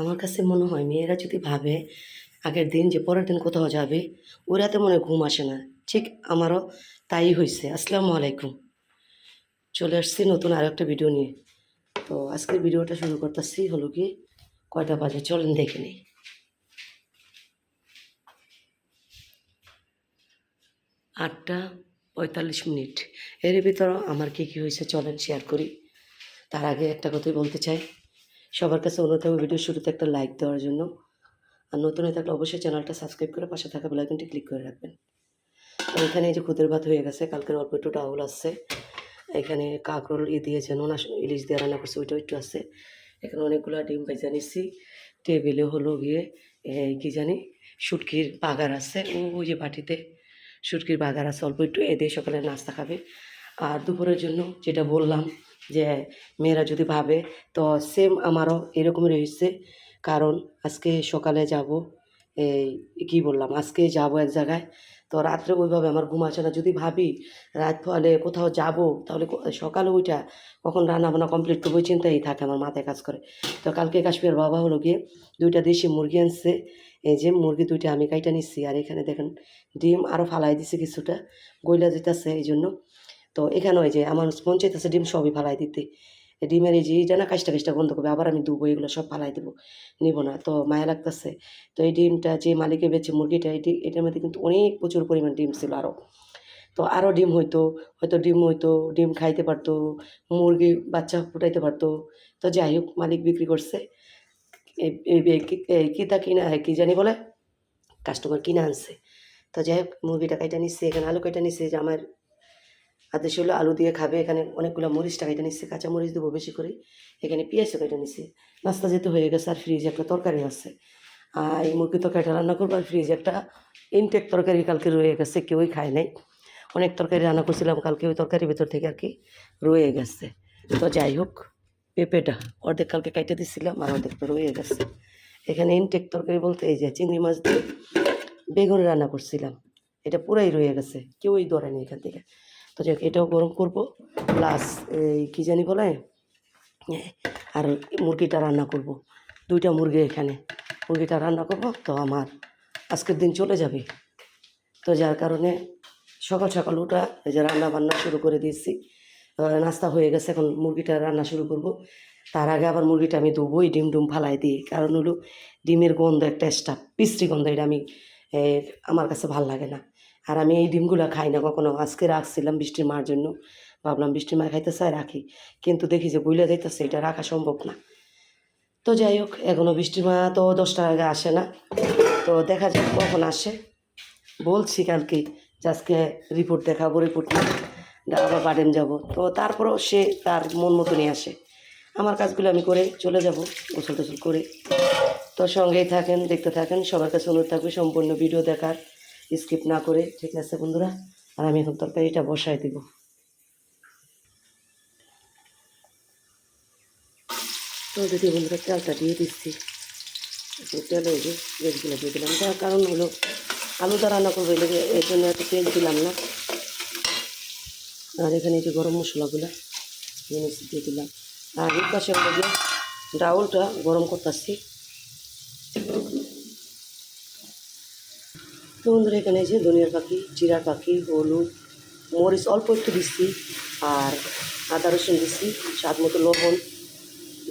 আমার কাছে মনে হয় মেয়েরা যদি ভাবে আগের দিন যে পরের দিন কোথাও যাবে ওই রাতে মনে ঘুম আসে না। ঠিক আমারও তাই হয়েছে আসসালামু আলাইকুম। চলে আসছি নতুন আরও একটা ভিডিও নিয়ে। তো আজকের ভিডিওটা শুরু করতেছি হলো কি, কয়টা বাজে? চলেন দেখে নিই। আটটা পঁয়তাল্লিশ মিনিট। এর ভিতর আমার কী কী হয়েছে চলেন শেয়ার করি। তার আগে একটা কথাই বলতে চাই। সবার কাছে অনুরোধ থাকবে ভিডিও শুরুতে একটা লাইক দেওয়ার জন্য। আর নতুন হয়ে থাকলে অবশ্যই চ্যানেলটা সাবস্ক্রাইব করে পাশে থাকা বেলাইকনটি ক্লিক করে রাখবেন। তো এখানে এই যে খুদের ভাত হয়ে গেছে, কালকের অল্প একটু টাউল আসছে এখানে কাঁকরোল ই দিয়েছে নোনা ইলিশ দিয়ে রান্না করছে ওইটা একটু আছে। এখানে অনেকগুলো ডিম ভেজে নিছি। টেবিলে হলো গিয়ে এই কি জানি, শুটকির বাগার আছে। ওই যে বাটিতে শুটকির বাগার আছে। অল্প একটু, এ দিয়ে সকালে নাস্তা খাবে। আর দুপুরের জন্য যেটা বললাম যে মেয়েরা যদি ভাবে, তো সেম আমারও এরকমই রয়েছে। কারণ আজকে সকালে যাব, এই কী বললাম, আজকে যাব এক জায়গায়। তো রাত্রে ওইভাবে আমার ঘুম আসে না। যদি ভাবি রাত ফলে কোথাও যাব, তাহলে সকালে ওইটা কখন রান্না বান্না কমপ্লিট করব চিন্তাই থাকে আমার মাথায় কাজ করে। তো কালকে কাশ্মীর বাবা হলো গিয়ে দুইটা দেশি মুরগি আনছে। এই যে মুরগি দুইটা আমি কাইটা নিচ্ছি আর এখানে দেখেন ডিম আরও ফালাই দিছে কিছুটা, গইলা যেতেছে এই জন্য তো এখানে ওই যে আমার মন চাইতেছে ডিম সবই ফালাই দিতে। ডিমের এই যে এইটা না কাজটা কাজটা বন্ধ করবে, আবার আমি দুবো, এগুলো সব ফালাই দেবো, নিব না। তো মায়া লাগতেছে। তো এই ডিমটা যে মালিকে বেচে মুরগিটা এটি এটার মধ্যে কিন্তু অনেক প্রচুর পরিমাণ ডিম ছিল আরও তো আরও ডিম হইতো, হয়তো ডিম হইতো, ডিম খাইতে পারতো, মুরগি বাচ্চা ফুটাইতে পারতো। তো যাই হোক, মালিক বিক্রি করছে। কিতা কিনা কি জানি বলে? কাস্টমার কিনা আনছে। তো যাই হোক, মুরগিটা কাইটা নিচ্ছে এখানে আলু কাইটা নিচ্ছে যে আমার আদেশ হলো আলু দিয়ে খাবে, এখানে অনেকগুলো মরিচটা কাইটা নিচ্ছে, কাঁচা মরিচ দেবো বেশি করে। এখানে পেঁয়াজও কাইটা নিচ্ছে। নাস্তা যেতে হয়ে গেছে, আর ফ্রিজে একটা তরকারি আছে। আর এই মুরগি তরকারিটা রান্না করব, আর ফ্রিজে একটা ইনটেক তরকারি কালকে রয়ে গেছে, কেউই খায় নাই। অনেক তরকারি রান্না করছিলাম, কালকে ওই তরকারির ভেতর থেকে আর কি রয়ে গেছে। তো যাই হোক, পেঁপেটা অর্ধেক কালকে কাইটে দিচ্ছিলাম আর অর্ধেক রয়ে গেছে। এখানে ইনটেক তরকারি বলতে এই যে চিংড়ি মাছ দিয়ে বেগুন রান্না করছিলাম। এটা পুরাই রয়ে গেছে, কেউই ধরেনি এখান থেকে। তো যাই হোক, এটাও গরম করব। প্লাস এই কী জানি বলে আর মুরগিটা রান্না করব। দুইটা মুরগি এখানে। মুরগিটা রান্না করব তো আমার আজকের দিন চলে যাবে। তো যার কারণে সকাল সকাল ওটা এই যে রান্না বান্না শুরু করে দিয়েছি। নাস্তা হয়ে গেছে এখন মুরগিটা রান্না শুরু করব। তার আগে আবার মুরগিটা আমি ধুবোই ডিম ডুম ফালাই দিই। কারণ হলো ডিমের গন্ধ একটা স্টাফ পিস্টি গন্ধ এটা আমি আমার কাছে ভালো লাগে না। আর আমি এই ডিমগুলো খাই না কখনো। আজকে রাখছিলাম বৃষ্টির মার জন্য। ভাবলাম বৃষ্টির মা খাইতে চাই রাখি। কিন্তু দেখি যে বইলে দিতেছে এটা রাখা সম্ভব না। তো যাই হোক এখনও বৃষ্টির মা তো দশটার আগে আসে না। তো দেখা যাক কখন আসে। বলছি কালকে, যে আজকে রিপোর্ট দেখাবো রিপোর্ট নিয়ে আবার বাড়েন যাব। তো তারপরেও সে তার মন মতো নিয়ে আসে। আমার কাজগুলো আমি করে চলে যাব গোসল টোসল করে। তো সঙ্গেই থাকেন, দেখতে থাকেন। সবার কাছে অনুরোধ থাকবে সম্পূর্ণ ভিডিও দেখার। স্কিপ না করে, ঠিক আছে বন্ধুরা? আর আমি এখন তরকারিটা বসায় দিব। তো যদি বন্ধুরা চালটা দিয়ে দিচ্ছি। তেল ওই যে পেঁয়াজগুলো দিয়ে দিলাম। তার কারণ হলো আলু আলুটা রান্না করব এই লেগে এর জন্য একটু তেল দিলাম না। আর এখানে যে গরম মশলাগুলো দিয়ে দিলাম। আর পাশে ডাউলটা গরম করতেছি। তো বন্ধুরা এখানে যে ধনিয়ার পাখি জিরার পাখি, হলুদ, মরিচ, অল্প একটু দিচ্ছি আর আদা রসুন দিচ্ছি, স্বাদ মতো লবণ।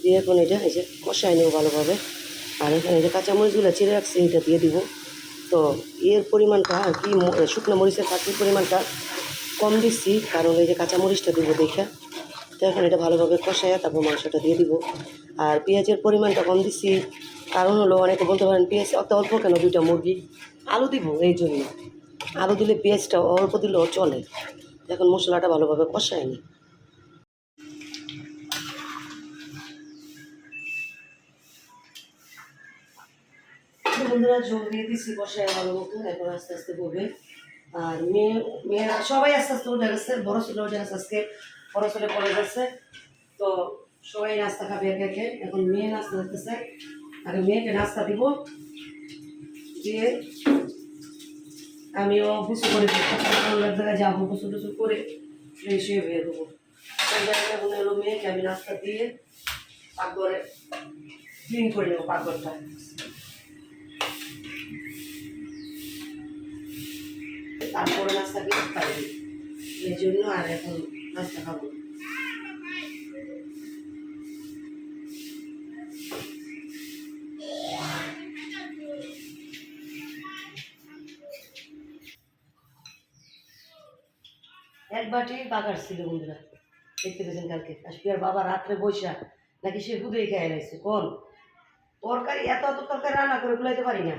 দিয়ে এখন এটা এই যে কষাই নেব ভালোভাবে। আর এখানে এই যে কাঁচামরিচগুলো চিড়ে রাখছি, এটা দিয়ে দিব। তো এর পরিমাণটা আর কি শুকনো মরিচের পাখির পরিমাণটা কম দিচ্ছি, কারণ এই যে কাঁচামরিচটা দিব দেখে। তো এখন এটা ভালোভাবে কষাইয়া তারপর মাংসটা দিয়ে দিব। আর পেঁয়াজের পরিমাণটা কম দিচ্ছি কারণ হলো অনেকে বলতে পারেন পেঁয়াজ, অত অল্প কেন দুইটা মুরগি? আলু দিব এই জন্য। আলু দিলে পেঁয়াজটা অল্প দিলেও চলে। এখন মশলাটা ভালোভাবে কষায় নি বন্ধুরা, জল দিয়ে দিচ্ছি বসায় ভালো মতো। এখন আস্তে আস্তে হবে আর মেয়ে, মেয়েরা সবাই আস্তে আস্তে উঠে গেছে। বড় ছেলে উঠে গেছে আজকে। বড় ছেলে পড়ে গেছে। তো সবাই নাস্তা খাবে একে একে। এখন মেয়ে নাস্তা করতেছে। আগে মেয়েকে নাস্তা দিব, দিয়ে আমিও গুছু করে এক যাব গুছু টুছু করে হয়ে বের হব। মেয়েকে আমি নাস্তা দিয়ে পাকঘরে ক্লিন করে নেব পাকঘরটা। তারপরে নাস্তা খেতে পারবি এই জন্য আর এখন নাস্তা খাব এক বাটি বাগার ছিল বন্ধুরা। দেখতে পেয়েছেন কালকে। আজকের বাবা রাত্রে বৈশা নাকি সে হুদেই খেয়ে লাগছে কোন? তরকারি এত এত তরকারি রান্না করে কুলাইতে পারি না।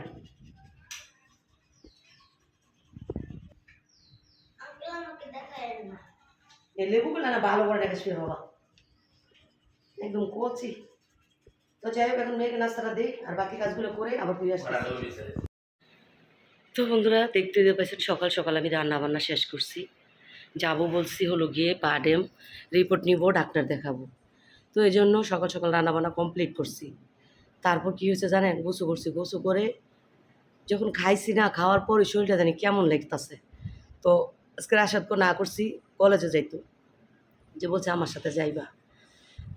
লেবুগুলো না। ভালো করে রেখেছি বাবা। একদম কচি। তো যাই হোক এখন মেয়েকে নাস্তাটা দিই আর বাকি কাজগুলো করে আবার ফিরে আসতে তো বন্ধুরা দেখতে দেখতে পাচ্ছেন সকাল সকাল আমি রান্না বান্না শেষ করছি। যাব বলছি হলো গিয়ে পা ডেম রিপোর্ট নিব, ডাক্তার দেখাবো। তো এই জন্য সকাল সকাল রান্নাবান্না কমপ্লিট করছি। তারপর কি হয়েছে জানেন? গোসু করছি গোসু করে যখন খাইছি না, খাওয়ার পরে শরীরটা জানি কেমন লাগতেছে। তো আজকে আসাদ না করছি, কলেজে যাইতো। যে বলছে, আমার সাথে যাইবা।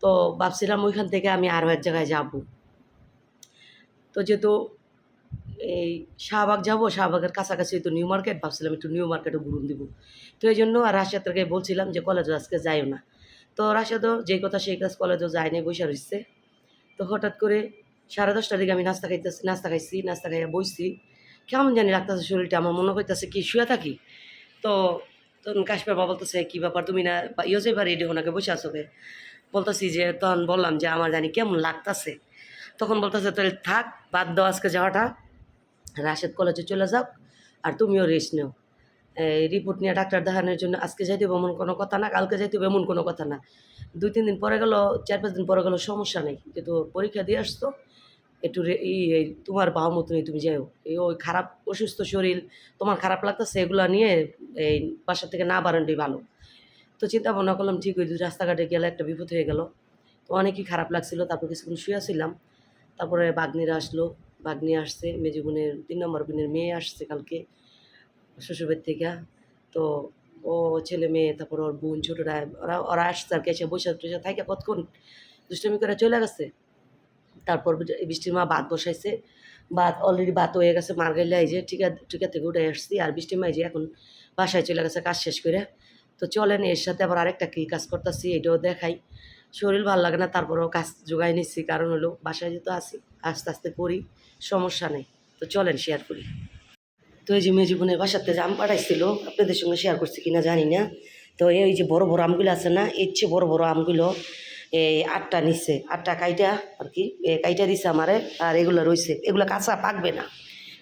তো ভাবছিলাম ওইখান থেকে আমি আরও এক জায়গায় যাব। তো যেহেতু এই শাহবাগ যাব, শাহবাগের কাছাকাছি তো নিউ মার্কেট, ভাবছিলাম একটু নিউ মার্কেটে ঘুরুন দিব। তো এই জন্য আর রাশিয়াদ থেকে বলছিলাম যে কলেজে আজকে যাইও না। তো রাশিয়াদও যেই কথা সেই কাজ কলেজেও যায় বসে রয়েছে তো হঠাৎ করে সাড়ে দশটার দিকে আমি নাস্তা খাইতেছি, নাস্তা খাইছি, নাস্তা খাইয়া বইছি। কেমন জানি লাগতেছে শরীরটা, আমার মনে করতেছে কি শুয়ে থাকি। তো তখন কাশ্মীর বাবা বলতেছে, কী ব্যাপার, তুমি না ইয়ে যাইবার রেডি ওনাকে বসে কে? বলতেছি যে, তখন বললাম যে, আমার জানি কেমন লাগতাছে। তখন বলতেছে, তাহলে থাক, বাদ দাও আজকে যাওয়াটা। রাশেদ কলেজে চলে যাও আর তুমিও রেস্ট নেও। রিপোর্ট নিয়ে ডাক্তার দেখানোর জন্য আজকে যাইতে হবে এমন কোনো কথা না, কালকে যাইতে হবে এমন কোনো কথা না। দুই, তিন দিন পরে গেল, চার, পাঁচ দিন পরে গেল, সমস্যা নেই। কিন্তু পরীক্ষা দিয়ে আসতো একটু এই তোমার বাবা মতনই তুমি যাও এই ওই খারাপ, অসুস্থ শরীর, তোমার খারাপ লাগতেছে, এগুলো নিয়ে এই বাসা থেকে না বাড়ানোই ভালো। তো চিন্তা ভাবনা করলাম, ঠিক ওই রাস্তাঘাটে গেলে একটা বিপদ হয়ে গেল। তো অনেকই খারাপ লাগছিল, তারপর কিছুক্ষণ শুয়েছিলাম তারপরে বাগনিরা আসলো বাগনি আসছে। মেজো বোনের তিন নম্বর বোনের মেয়ে আসছে কালকে শ্বশুরবাড়ি থেকে। তো ও ছেলে মেয়ে, তারপর ওর বোন ছোটরা, ওরা ওরা আসছে আর কি, এসে বৈশাখ টসে থাকে কতক্ষণ? দুষ্টমি করে চলে গেছে। তারপর বৃষ্টির মা ভাত বসাইছে। ভাত অলরেডি ভাত হয়ে গেছে, মার গেলে এই যে টিকা টিকা থেকে উঠে আসছি। আর বৃষ্টির মা এই যে এখন বাসায় চলে গেছে কাজ শেষ করে। তো চলেন, এর সাথে আবার আরেকটা কী কাজ করতেছি, এটাও দেখাই। শরীর ভালো লাগে না, তারপরেও কাজ জোগাই নিচ্ছি কারণ হলো বাসায় যেহেতু আসি আস্তে আস্তে করি, সমস্যা নেই। তো চলেন শেয়ার করি। তো এই যে মেয়ে জীবনের বাসাতে যে আম পাঠাইছিল, আপনাদের সঙ্গে শেয়ার করছি কিনা জানি না। তো এই যে বড় বড় আমগুলো আছে না এর চেয়ে বড় বড় আমগুলো, এই আটটা নিচ্ছে আটটা কাইটা আর কি কাইটা দিছে আমারে, আর এগুলো রয়েছে এগুলো কাঁচা পাকবে না।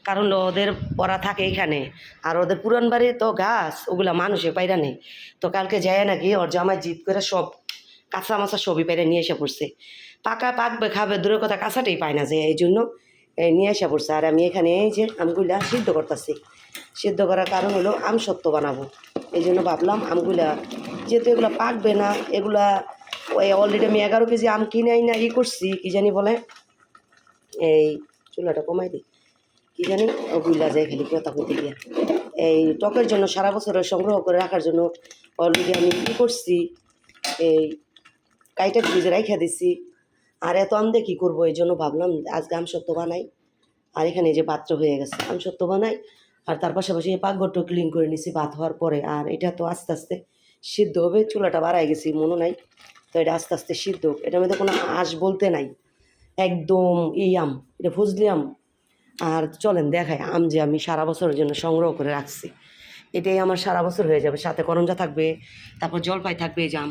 কারণ ওদের পড়া থাকে এখানে। আর ওদের পুরান বাড়ি তো গাছ, ওগুলা মানুষে পাইরা নেই তো কালকে যায় নাকি ওর জামাই জিত করে সব কাঁচা মাছা সবই পাইরা নিয়ে এসে পড়ছে। পাকা পাকবে খাবে, দূরের কথা কাঁচাটাই পায় না যে, এই জন্য এই নিয়ে এসে পড়ছে। আর আমি এখানে এই যে আমগুলা সিদ্ধ করতেছি। সিদ্ধ করার কারণ হলো আম সত্য বানাবো। এই জন্য ভাবলাম আমগুলা, যেহেতু এগুলো পাকবে না, এগুলা, ওই অলরেডি আমি এগারো কেজি আম কিনে না, ই করছি, কি জানি বলে, এই চুলাটা কমাই দিই। কি জানি, ওগুলা যায় খালি কথা কইতে গিয়া। এই টকের জন্য সারা বছরের সংগ্রহ করে রাখার জন্য অলরেডি আমি কী করছি, এই কাইটা ফ্রিজে রাইখা দিছি। আর এত আম দিয়ে কী করব? এই জন্য ভাবলাম, আজকে আম সত্য বানাই। আর এখানে যে পাত্র হয়ে গেছে, আম সত্য বানাই। আর তার পাশাপাশি এই পাকঘরটা ক্লিন করে নিছি ভাত হওয়ার পরে। আর এটা তো আস্তে আস্তে সিদ্ধ হবে, চুলাটা বাড়াই গেছি মনে নাই। তো এটা আস্তে আস্তে সিদ্ধ। এটার মধ্যে কোনো আঁশ বলতে নাই। একদম এই আম, এটা ফজলি আম। আর চলেন দেখায় আম যে আমি সারা বছরের জন্য সংগ্রহ করে রাখছি। এটাই আমার সারা বছর হয়ে যাবে, সাথে করঞ্জা থাকবে, তারপর জলপাই থাকবে এই জাম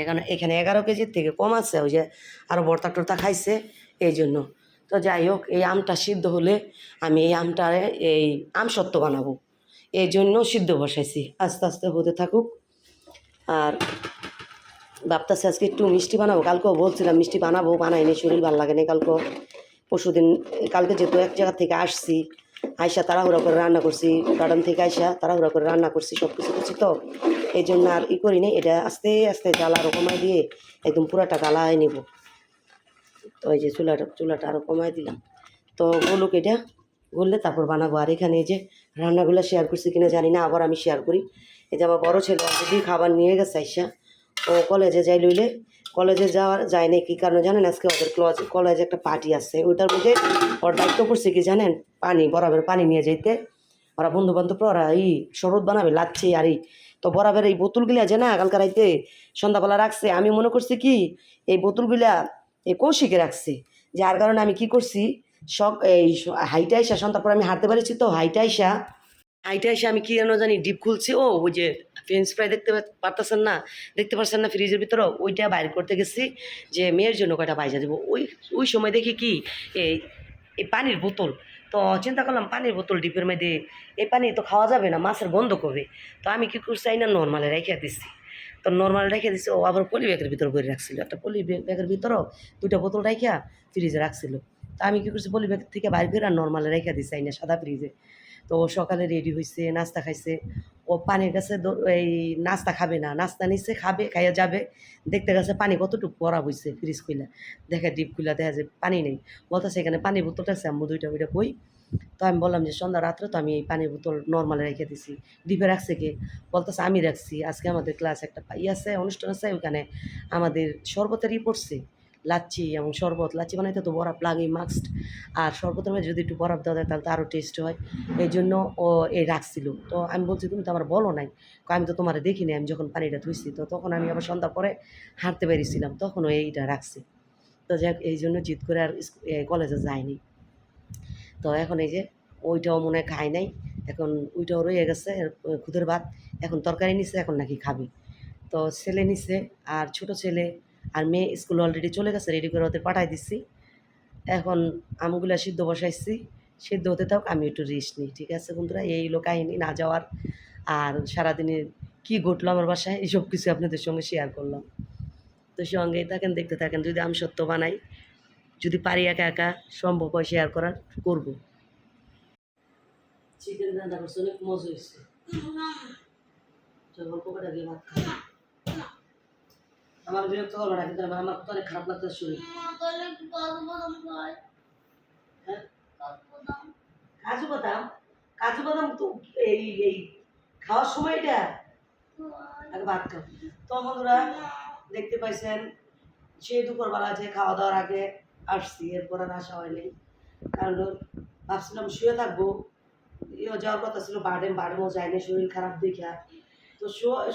এখানে এখানে এগারো কেজির থেকে কম আছে, ওই যে আরও বর্তা টর্তা খাইছে, এই জন্য। তো যাই হোক, এই আমটা সিদ্ধ হলে আমি এই আমটা এই আম সত্য বানাবো। এই জন্য সিদ্ধ বসাইছি। আস্তে আস্তে হতে থাকুক। আর ভাবতেছি আজকে একটু মিষ্টি বানাবো। কালকেও বলছিলাম মিষ্টি বানাবো, বানাইনি, শরীর ভালো লাগে না কালকে পরশুদিন, কালকে যেহেতু এক জায়গা থেকে আসছি আয়সা তাড়াহুড়া করে রান্না করছি গার্ডেন থেকে আয়সা তাড়াহুড়া করে রান্না করছি সব কিছু করছি তো। এই জন্য আর ই করিনি এটা আস্তে আস্তে জ্বালা আরও কমাই দিয়ে একদম পুরাটা গালায় নিব। তো এই যে চুলাটা চুলাটা আরও কমাই দিলাম। তো গলুক এটা গললে তারপর বানাবো। আর এখানে যে রান্নাগুলো শেয়ার করছি কিনা জানি না, আবার আমি শেয়ার করি। এই যে আমার বড়ো ছেলে অলরেডি খাবার নিয়ে গেছে আইসা। ও কলেজে যাই লইলে কলেজে যাওয়ার যায় না কি কারণে জানেন? আজকে ওদের কলেজে কলেজে একটা পার্টি আছে। ওইটার মধ্যে ওর দায়িত্ব করছে কি জানেন? পানি, বরাবর পানি নিয়ে যাইতে। ওরা বন্ধু বান্ধব ওরা এই শরৎ বানাবে, লাচ্ছি আর এই। তো বরাবর এই বোতলগুলি আছে না, কালকে রাইতে সন্ধ্যাবেলা রাখছে। আমি মনে করছি কি, এই বোতলগুলা এই কৌশিকে রাখছে। যার কারণে আমি কি করছি সব এই হাইটা আইসা, সন্ধ্যার পর আমি হাঁটতে পারছি তো, হাইটা আইসা হাইটা এসে আমি কি যেন জানি ডিপ খুলছি। ও, ওই যে ফ্রেঞ্চ ফ্রাই দেখতে পারতেছেন না? দেখতে পারছেন না ফ্রিজের ভিতরে? ওইটা বাইর করতে গেছি যে মেয়ের জন্য কয়টা বাইজা দেবো। ওই ওই সময় দেখি কি, এই এই পানির বোতল। তো চিন্তা করলাম পানির বোতল ডিপের মধ্যে, এই পানি তো খাওয়া যাবে না, মাছের গন্ধ করবে তো আমি কি করছি না নর্মালে রেখে দিচ্ছি তো নর্মাল রেখে দিছি, ও আবার পলি ব্যাগের ভিতর করে রাখছিল। একটা পলি ব্যাগের ভিতরও দুইটা বোতল রাখিয়া ফ্রিজে রাখছিল। তো আমি কি করছি, পলি ব্যাগ থেকে বাইর করে আর নর্মালে রেখে দিছি না সাদা ফ্রিজে তো সকালে রেডি হয়েছে নাস্তা খাইছে। ও পানির কাছে এই নাস্তা খাবে না, নাস্তা নিচ্ছে খাবে, খাইয়া যাবে। দেখতে গেছে পানি কতটুকু পরা হয়েছে ফ্রিজ খুলে দেখে ডিপ খুলে দেখা যায় পানি নেই। বলতেছে এখানে পানির বোতলটা আছে, আম্মু দুইটা ওইটা কই? তো আমি বললাম যে, সন্ধ্যা রাত্রে তো আমি এই পানির বোতল নর্মালে রেখে দিছি। ডিপে রাখছে কে? বলতেছে, আমি রাখছি। আজকে আমাদের ক্লাস একটা ই আছে, অনুষ্ঠান আছে ওখানে আমাদের শরবতেরই পড়ছে। লাচ্ছি এবং শরবত। লাচ্ছি বানাইতে তো বরফ লাগে মাস্ট আর শরবতের মধ্যে যদি একটু বরফ দেওয়া যায়, তাহলে তো আরও টেস্ট হয়। এই জন্য ও এই রাখছিল। তো আমি বলছি, তুমি তো আমার বলো নাই। আমি তো তোমার দেখিনি আমি যখন পানিটা ধুইছি। তো তখন আমি আবার সন্ধ্যা পরে হাঁটতে বেরিয়েছিলাম। তখনও এইটা রাখছি। তো যাক এই জন্য জিদ করে আর কলেজে যায়নি। তো এখন এই যে, ওইটাও মনে হয় খায় নাই। এখন ওইটাও রয়ে গেছে খুদের ভাত। এখন তরকারি নিছে, এখন নাকি খাবি। তো ছেলে নিছে, আর ছোট ছেলে আর মেয়ে স্কুল অলরেডি চলে গেছে রেডি করে ওদের পাঠাই দিচ্ছি এখন আমগুলা সিদ্ধ বসাইছি সিদ্ধ হতে থাক আমি একটু রেস্ট নিই ঠিক আছে বন্ধুরা? এই হলো কাহিনী না যাওয়ার। আর সারাদিনে কি ঘটলো আমার বাসায় এইসব কিছু আপনাদের সঙ্গে শেয়ার করলাম। তো সঙ্গেই থাকেন দেখতে থাকেন যদি আমি সত্য বানাই যদি পারি একা একা সম্ভব হয় শেয়ার করার করব। চিকেন রান্না করছে অনেক মজা হয়েছে। ভাত আমার বিরক্ত করব না, কিন্তু আমার তো অনেক খারাপ লাগতে শরীর। হ্যাঁ? কাজু বাদাম? কাজু বাদাম তো এই এই খাওয়ার সময়টা আগে ভাত খাও। তো বন্ধুরা, দেখতে পাইছেন সে দুপুরবেলা যে খাওয়া দাওয়ার আগে আসছি, এরপর আর আসা হয়নি। কারণ ভাবছিলাম শুয়ে থাকব। ইয়ে যাওয়ার কথা ছিল বার্ডেন বার্ডেনও যায়নি, শরীর খারাপ দেখা তো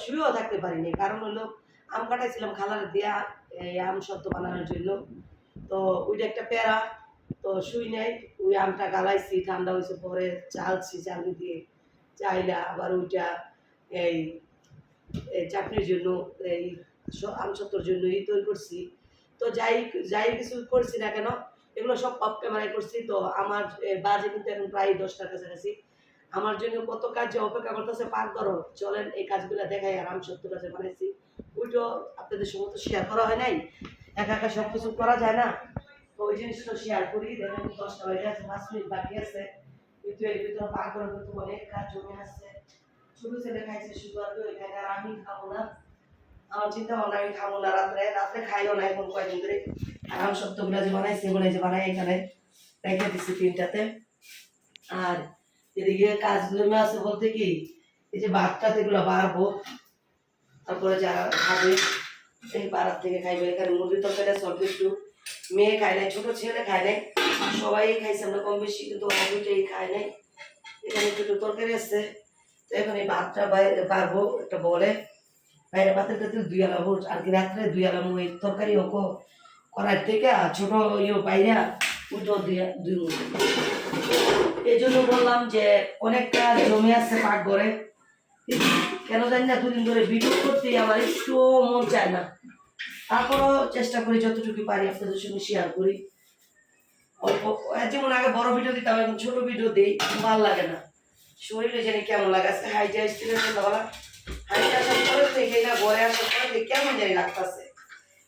শুয়েও থাকতে পারিনি। কারণ হলো আম কাটাইছিলাম, খালার দিয়া এই আম সত্য বানানোর জন্য। তো ওইটা একটা প্যারা তো শুই নাই, ওই আমটা গালাইছি, ঠান্ডা হয়েছে পরে চালছি চালনি দিয়ে। চাইলা আবার ওইটা এই চাটনির জন্য, এই আম সত্তর জন্য ই তৈরি করছি। তো যাই যাই কিছু করছি না কেন, এগুলো সব অফ ক্যামেরায় করছি। তো আমার বাজে কিন্তু এখন প্রায় দশটার কাছাকাছি। আমার জন্য কত কাজ অপেক্ষা করতেছে, পাক করো চলেন এই কাজগুলো দেখাই আর আম সত্তর কাছে বানাইছি। ওইটাও আপনাদের সঙ্গে তো শেয়ার করা হয় নাই। একা একা সব কিছু করা যায় না। তো ওই জিনিসটা শেয়ার করি। দেখেন দশটা বাজে আছে, পাঁচ মিনিট বাকি আছে। কিন্তু এর ভিতরে পাক করার কিন্তু অনেক কাজ জমে আছে। ছোট ছেলে খাইছে সুগার তো এখানে আর আমি খাব না। আমার চিন্তা ভাবনা, আমি খাব না। রাত্রে রাত্রে খাইও না এখন কয়েকদিন ধরে। আর আমি সত্যগুলো যে বানাইছি বলে যে বানাই এখানে রেখে দিচ্ছি তিনটাতে। আর এদিকে কাজগুলো আছে বলতে কি, এই যে ভাতটাতে এগুলো বাড়বো। তারপরে যারা খাবে এই পাড়ার থেকে খাইবে। এখানে মুরগির তরকারি আছে অল্প একটু। মেয়ে খায় নাই, ছোট ছেলে খায় নাই। সবাই খাইছে, আমরা কম বেশি, কিন্তু ওরা খায় নাই। এখানে একটু তরকারি আছে। তো এখন এই ভাতটা বাইরে পারব একটা বলে। বাইরে ভাতের ক্ষেত্রে দুই আলামো আর কি রাত্রে দুই আলামো এই তরকারি হোক করার থেকে ছোট ইয়ে বাইরে উঠো দুই দুই এই জন্য বললাম যে, অনেকটা জমি আছে পাক ঘরে কেন জানি না, দুদিন ধরে ভিডিও করতে আমার একটু মন চায় না। তারপরও চেষ্টা করি যতটুকু পারি আপনাদের সঙ্গে শেয়ার করি। অল্প যেমন আগে বড় ভিডিও দিতাম, এখন ছোট ভিডিও দিই, ভালো লাগে না। শরীরে জানি কেমন লাগে, আজকে হাইটে আসছিল সন্ধ্যাবেলা। হাইটে আসার পরে দেখে না, ঘরে আসার পরে কেমন জানি লাগতেছে।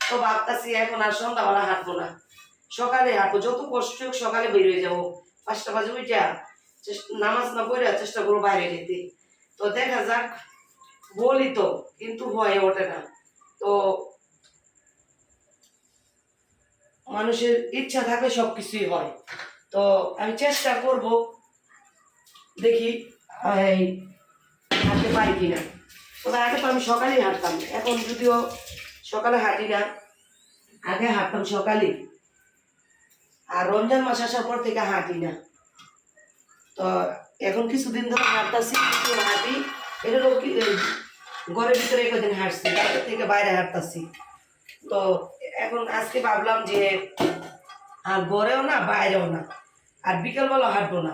তো ভাবতাছি এখন আর সন্ধ্যাবেলা হাঁটবো না। সকালে হাঁটবো, যত কষ্ট হোক সকালে বের হয়ে যাব। পাঁচটা বাজে চেস- নামাজ না পড়ে চেষ্টা করব বাইরে যেতে। তো দেখা যাক বলি তো, কিন্তু হয়ে ওঠে না। তো মানুষের ইচ্ছা থাকলে সব কিছুই হয়। তো আমি চেষ্টা করব, দেখি এই হাঁটতে পারি কিনা। তবে আগে তো আমি সকালেই হাঁটতাম। এখন যদিও সকালে হাঁটি না, আগে হাঁটতাম সকালে। আর রমজান মাস আসার পর থেকে হাঁটি না। তো এখন কিছুদিন ধরে হাঁটতাছি কিছু হাঁটি। এটা হলো কি ঘরের ভিতরে কদিন হাঁটছি বাড়ির থেকে বাইরে হাঁটতাছি। তো এখন আজকে ভাবলাম যে আর ঘরেও না বাইরেও না আর বিকালবেলা হাঁটবো না।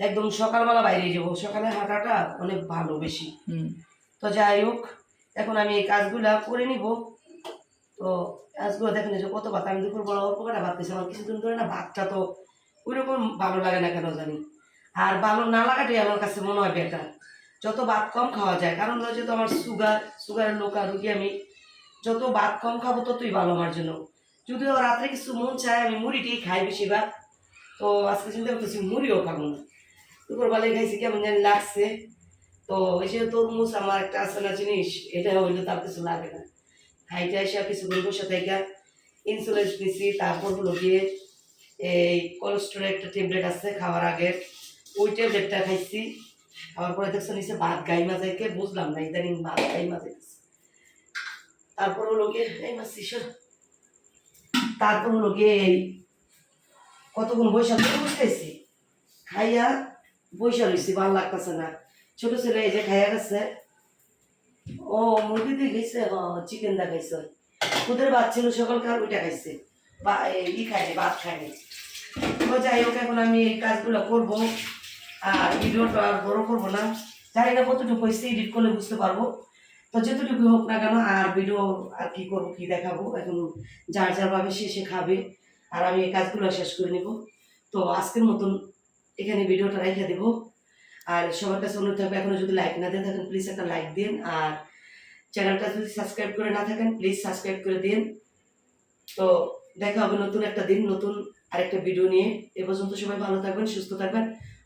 একদম সকালবেলা বাইরে যাব সকালে হাঁটাটা অনেক ভালো বেশি। তো যাই হোক এখন আমি এই কাজগুলা করে নিব। তো কাজগুলো দেখেন যে কত ভাত আমি দুপুর বড় অল্প কটা ভাত আমার কিছুদিন ধরে না ভাতটা তো ওইরকম ভালো লাগে না কেন জানি। আর ভালো না লাগাটাই আমার কাছে মনে হয় বেটার যত ভাত কম খাওয়া যায়। কারণ হলো যেহেতু আমার সুগার সুগারের লোক রুগী আমি, যত ভাত কম খাব ততই ভালো আমার জন্য। যদিও রাত্রে কিছু মন চায়, আমি মুড়িটি খাই বেশিরভাগ। তো আজকে চিন্তা করতেছি মুড়িও খাব না। দুপুরবেলায় খাইছি, কেমন জানি লাগছে। তো যে তরমুজ আমার একটা আছে না জিনিস, এটা হইলে তার কিছু লাগে না। হাইটে এসে কিছু বসে থেকে ইনসুলিন দিছি, তারপর হলো গিয়ে এই কোলেস্ট্রল একটা ট্যাবলেট আছে খাওয়ার আগে ওই ট্যাবলেটটা খাইছি। খাওয়ার পরে দেখছ নিচে ভাত গাই মাঝাইকে বুঝলাম না, ইদানিং ভাত গাই মাঝাইছে তারপর হলো গিয়ে এই মাছ তারপর হলো গিয়ে এই কতক্ষণ বৈশাখ খাইছি খাইয়া বৈশা রয়েছি ভালো লাগতেছে না। ছোট ছেলে এই যে খাইয়া গেছে, ও মুরগি দিয়ে খাইছে চিকেন দা খাইছে। ওদের ভাত ছিল সকালকার, ওইটা খাইছে। বা ই খায়নি, ভাত খায়নি। তো যাই হোক, এখন আমি এই কাজগুলো করব। ভিডিওটা আর বড় করব না। জানি না কতটুকু হয়েছে এডিট করলে বুঝতে পারব। তো যতটুকু হোক না কেন, আর ভিডিও আর কি করব, কি দেখাবো, এখন যার যার ভাবে সে সে খাবে, আর আমি এই কাজগুলো শেষ করে নেব। তো আজকের মতন এখানে ভিডিওটা রেখে দেবো। আর সবার কাছে অনুরোধ থাকবে, এখনও যদি লাইক না দিয়ে থাকেন প্লিজ একটা লাইক দিন। আর চ্যানেলটা যদি সাবস্ক্রাইব করে না থাকেন প্লিজ সাবস্ক্রাইব করে দিন। তো দেখা হবে নতুন একটা দিন, নতুন আরেকটা ভিডিও নিয়ে। এ পর্যন্ত সবাই ভালো থাকবেন, সুস্থ থাকবেন।